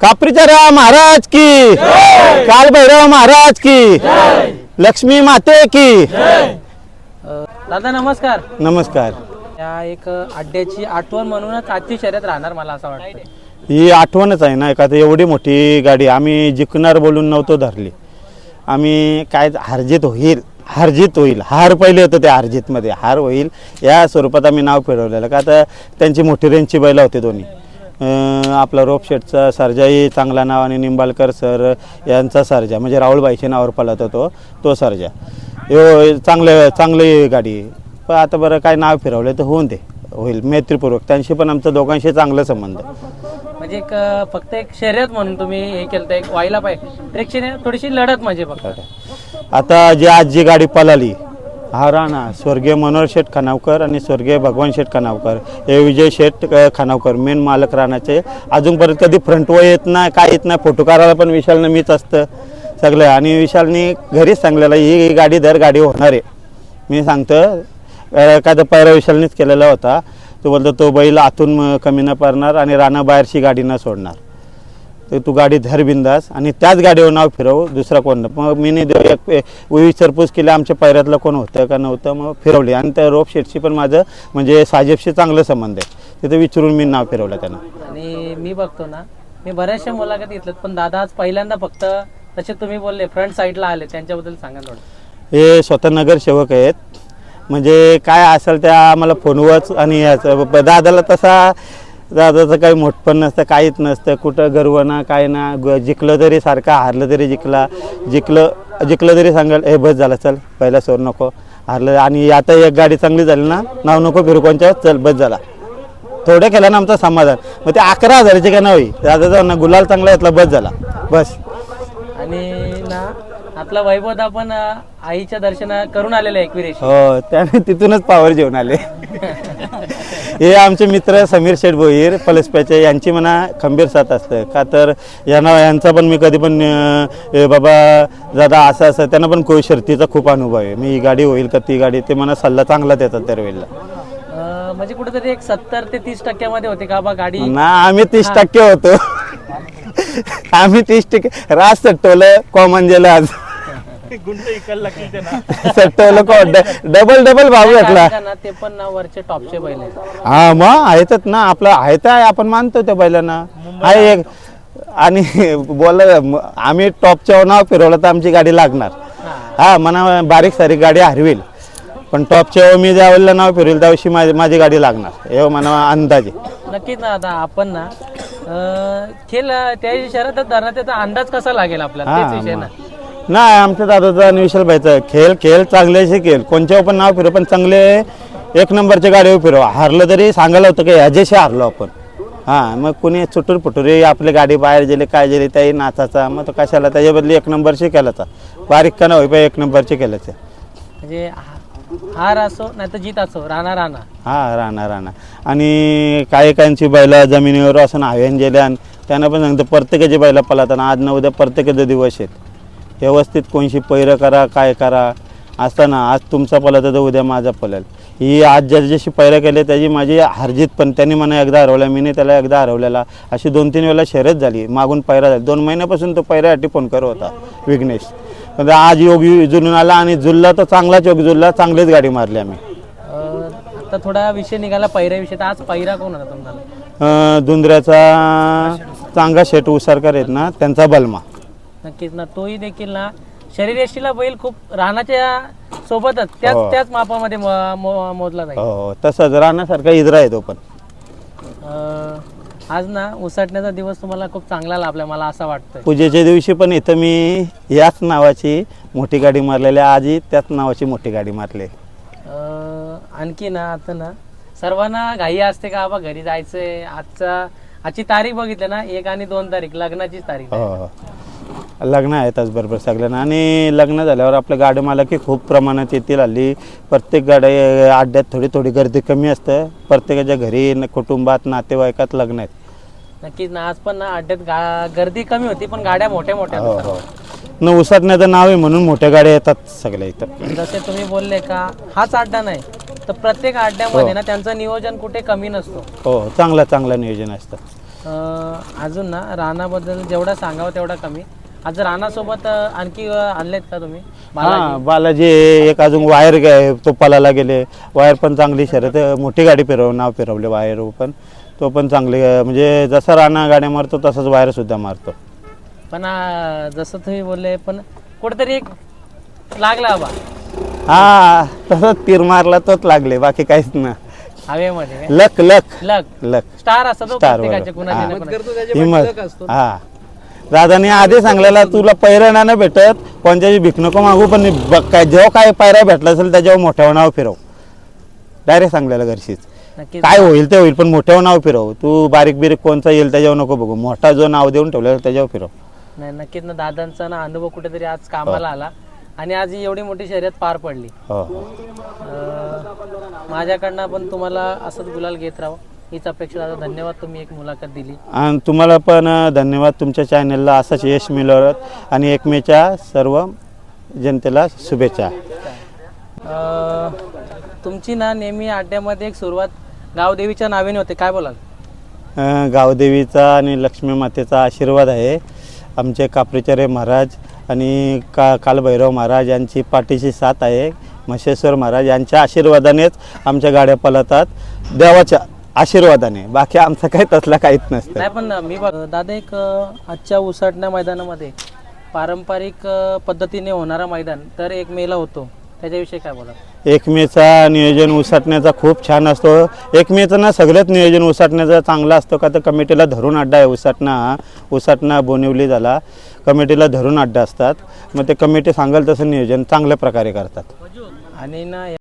कापरीचा राव महाराज की. काल भैरव महाराज की. लक्ष्मी माते की. दादा नमस्कार. नमस्कार. या एक अड्ड्याची आठवण म्हणूनच आजची शर्यत राहणार मला असं वाटतं ही आठवणच आहे ना एखादी एवढी मोठी गाडी आम्ही जिंकणार बोलून नव्हतो धरली. आम्ही काय हारजीत होईल हारजीत होईल हार पहिले होतं त्या हारजीतमध्ये हार होईल या स्वरूपात आम्ही नाव फिरवलेलं. का तर त्यांची मोठी रेंजची बैलं होती दोन्ही. आपला रोप शेटचा सर्जाही चांगला नाव आणि निंबाळकर सर यांचा सर्जा म्हणजे राहुलबाईच्या नावावर पळत होतो तो सर्जा यो चांगले चांगली गाडी. पण आता बरं काय नाव फिरवलं तर होऊन दे होईल मैत्रीपूर्वक त्यांशी पण आमचं दोघांशी चांगलं संबंध. म्हणजे एक फक्त एक शर्यत म्हणून तुम्ही हे केलं एक व्हायला पाहिजे प्रेक्षणीय थोडीशी लढत म्हणजे फक्त आता जी आज जी गाडी पळाली हा राणा स्वर्गीय मनोहर शेठ खानावकर आणि स्वर्गीय भगवान शेठ खानावकर. हे विजय शेठ खानावकर मेन मालक राणाचे. अजूनपर्यंत कधी फ्रंटवर येत नाही काय येत नाही फोटो काढायला पण विशालनं मीच असतं. सगळं. आणि विशालनी घरीच सांगलेलं ही गाडी दर गाडी होणार आहे. मी सांगतो काय तर पहिला विशालनीच केलेला होता. तो बोलतो तो बैल आतून कमी न पडणार आणि राणा बाहेरची गाडी न सोडणार. तर तू गाडी धर बिंदास आणि त्याच गाडीवर नाव फिरव दुसरा कोण. मग मी एक विचारपूस केली आमच्या पैऱ्यातलं कोण होतं का नव्हतं मग फिरवली. आणि त्या रोप शेटशी पण माझं म्हणजे साजेबशी चांगलं संबंध आहे. तिथे विचारून मी नाव फिरवलं त्यांना. आणि मी बघतो ना मी बऱ्याचशा मुलाखती घेतल्यात पण दादा आज पहिल्यांदा फक्त तसे तुम्ही बोलले फ्रंट साईडला आले त्यांच्याबद्दल सांगा थोडं. हे स्वतः नगरसेवक आहेत. म्हणजे काय असेल त्या आम्हाला फोनवरच आणि दादाला तसा दादाचं काही मोठपण नसतं काहीच नसतं. कुठं गर्व ना काय ना ग जिंकलं तरी सारखं हारलं तरी जिंकला. जिंकलं जिंकलं तरी सांगाल हे बस झालं चल पहिला सोर नको. हारलं आणि आता एक गाडी चांगली झाली ना नाव नको फिरू कोणच्या चल बस झाला. थोडं केलं ना आमचं समाधान. मग ते अकरा हजाराचे का नाही दादाचा ना गुलाल चांगला घेतला बस झाला. बस. आणि ना आपला वैभव आपण आईच्या दर्शना करून आलेलं एकविरेश. हो त्याने तिथूनच पावर जेवण आले. हे आमचे मित्र समीर शेठ भोईर पलसप्याचे यांची म्हणा खंबीर साथ असतं. का तर यांना यांचा पण मी कधी पण बाबा दादा असं असं त्यांना पण कोई शर्तीचा खूप अनुभव आहे. मी ही गाडी होईल का ती गाडी ते मला सल्ला चांगला देतात त्यावेळेला म्हणजे कुठेतरी एक सत्तर ते तीस टक्क्यामध्ये होते का बा गाडी? ना आम्ही तीस टक्के होतो. आम्ही तीस टक्के राज सट्टवलं कॉमन गेलं आज. डबल डबल भाव भेटला ते पण ना वरचे टॉपचे बैल आहेत. हा मग आहेतच ना आपलं आहे तर आहे आपण मानतो त्या बैलांना. आहे एक. आणि बोल आम्ही टॉपच्या नाव फिरवलं तर आमची गाडी लागणार. हा. म्हणा बारीक सारीक गाडी हरवेल. पण टॉपच्या मी ज्या वेळेला नाव फिरवेल त्या दिवशी माझी माझी गाडी लागणार. हे म्हणा अंदाजे. नक्कीच ना आता आपण ना अं, खेळ त्या शहरात धरणार त्याचा अंदाज कसा लागेल आपल्याला? हा, तेच विषय ना. नाही आमच्या दादाचा आणि विशाल भाईचा. खेळ खेळ चांगले खेळ. कोणच्यावर पण नाव फिरव पण चांगले एक नंबरच्या गाडीवर फिरवा. हारलं तरी सांगायला होतं की ह्याच्याशी हारलो आपण. हां मग कुणी चुटूर पुटुरे आपली गाडी बाहेर गेले काय गेले त्याही नाचाचा. मग तो कशाला? त्याच्या बदली एक नंबरची केलाचा. बारीक का नाही पण एक नंबरची केल्याचं म्हणजे हा- हार असो नाही तर जीत असो. राहणार राहणार. हा राहणार राहणार. आणि काही काहींची बैला जमिनीवर असं हवेन गेल्या आणि त्यांना पण सांगतं प्रत्येकाची बैला पळताना. आज ना उद्या प्रत्येकाचे दिवस आहेत. व्यवस्थित कोणशी पैरं करा काय करा. असताना आज तुमचा पळत तर उद्या माझा पळेल ही आज ज्या जशी पैरं केले त्याची माझी हारजीत पण त्यांनी मला एकदा हरवल्या मीने त्याला एकदा हरवलेला. अशी दोन तीन वेळेला शर्यत झाली मागून पैरा झाली दोन महिन्यापासून तो पैऱ्यासाठी फोन करत होता विघ्नेश. पण आज योग जुलून आला आणि जुलला तर चांगलाच योग जुलला चांगलीच गाडी मारली आम्ही. आता थोडा विषय निघाला पैऱ्याविषयी. तर आज पैरा कोण होता तुम्हाला अं, धुंद्र्याचा चांगा शेट उसारकर आहेत ना त्यांचा बलमा. नक्कीच ना तोही देखील ना शरीरयष्टीला बैल खूप राहण्याच्या सोबतच त्याच हो. त्याच मापामध्ये मो- मो- मोजला जाईल हो तसंच राहण्यासारखा इजरा आहे तो पण अं, आज ना उसटण्याचा दिवस तुम्हाला खूप चांगला लाभला मला असं वाटतंय पूजेच्या दिवशी पण इथं मी याच नावाची मोठी गाडी मारलेली आहे. आजही त्याच नावाची मोठी गाडी मारली आहे. अं, आणखी ना आता ना सर्वांना घाई असते का बाबा घरी जायचंय आजचा आजची तारीख बघितली ना एक आणि दोन तारीख लग्नाचीच तारीख. हो लग्न आहेतच बरोबर सगळ्यांना. आणि लग्न झाल्यावर आपल्या गाडी मला की खूप प्रमाणात येतील हल्ली. प्रत्येक गाड्या अड्ड्यात थोडी थोडी गर्दी कमी असते. प्रत्येकाच्या घरी न- कुटुंबात नातेवाईकात लग्न आहेत. नक्कीच ना आज पण ना अड्ड्यात गर्दी कमी होती पण गाड्या मोठ्या मोठ्या हो. हो. न उसाटण्याचं नाव आहे म्हणून मोठ्या गाड्या येतात सगळ्या इथं. जसे तुम्ही बोलले का हाच अड्डा नाही. तर प्रत्येक अड्ड्यामध्ये ना त्यांचं नियोजन कुठे कमी नसतो. हो चांगलं चांगलं नियोजन असतं. अजून ना रानाबद्दल जेवढा सांगावं तेवढा कमी. आज रानासोबत अं, आणखी आणलेत का तुम्ही? हा बालाजी? एक अजून वायर गे- तो पलाला गेले. वायर पण चांगली शर्यत मोठी गाडी फिरव नाव फिरवले वायर पण. तो पण चांगली अं, म्हणजे जसा राणा गाड्या मारतो तसाच वायर सुद्धा मारतो. पण जसं तुम्ही बोलले पण कुठेतरी एक लागला बा हा तसंच तीर मारला तोच लागले बाकी काहीच ना. हवेमध्ये लक लक. लग लक. स्टार असतो तो Star प्रत्येकाचे बरोबर. कुणाचे हा. ना कुणाचे. हिंमत हा. दादाने आधी सांगलेला तुला पैरा नाही भेटत कोणत्याची भीक नको मागू पण काय जेव्हा काय पायऱ्या भेटला असेल त्याच्यावर मोठ्यावर नाव फिरव. डायरेक्ट सांगलेलं घरशीच नक्कीच. काय होईल ते होईल पण मोठ्यावर नाव फिरव. तू बारीक बिरीक कोणचा येईल त्याच्यावर नको बघू. मोठा जो नाव देऊन ठेवलेला त्याच्यावर फिरव. नाही नक्कीच ना दादांचा ना अनुभव कुठेतरी आज कामाला आला. आणि आज ही एवढी मोठी शर्यत पार पडली. हो. हो अं, माझ्याकडनं पण तुम्हाला असंच गुलाल घेत राहावं हीच अपेक्षा दादा. धन्यवाद तुम्ही एक मुलाखत दिली. आणि तुम्हाला पण धन्यवाद तुमच्या चॅनलला. असंच यश मिळवत आणि एकमेच्या सर्व जनतेला शुभेच्छा. अं, तुमची ना नेहमी अड्ड्यामध्ये एक सुरुवात गावदेवीच्या नावाने होते. काय बोलाल? अं, गावदेवीचा आणि लक्ष्मी मातेचा आशीर्वाद आहे. आमचे कापरीचरे महाराज आणि का कालभैरव महाराज यांची पाठीशी साथ आहे. मशेश्वर महाराज यांच्या आशीर्वादानेच आमच्या गाड्या पळतात देवाच्या आशीर्वादाने. बाकी आमचं काही तसलं काहीच नसतं. नाही पण मी बघ दादा एक अं, आजच्या उसाटण्या मैदानामध्ये पारंपरिक अं, पद्धतीने होणारा मैदान तर एक मेला होतो. त्याच्याविषयी काय बोला एक मेचा नियोजन उसाटण्याचा खूप छान असतो. एक मेचं ना सगळंच नियोजन उसाटण्याचा चांगला असतो का तर कमिटीला धरून अड्डा आहे उसाटणा हा उसाटणा बोनिवली झाला. कमिटीला धरून अड्डा असतात. मग ते कमिटी सांगाल तसं नियोजन चांगल्या प्रकारे करतात. आणि ना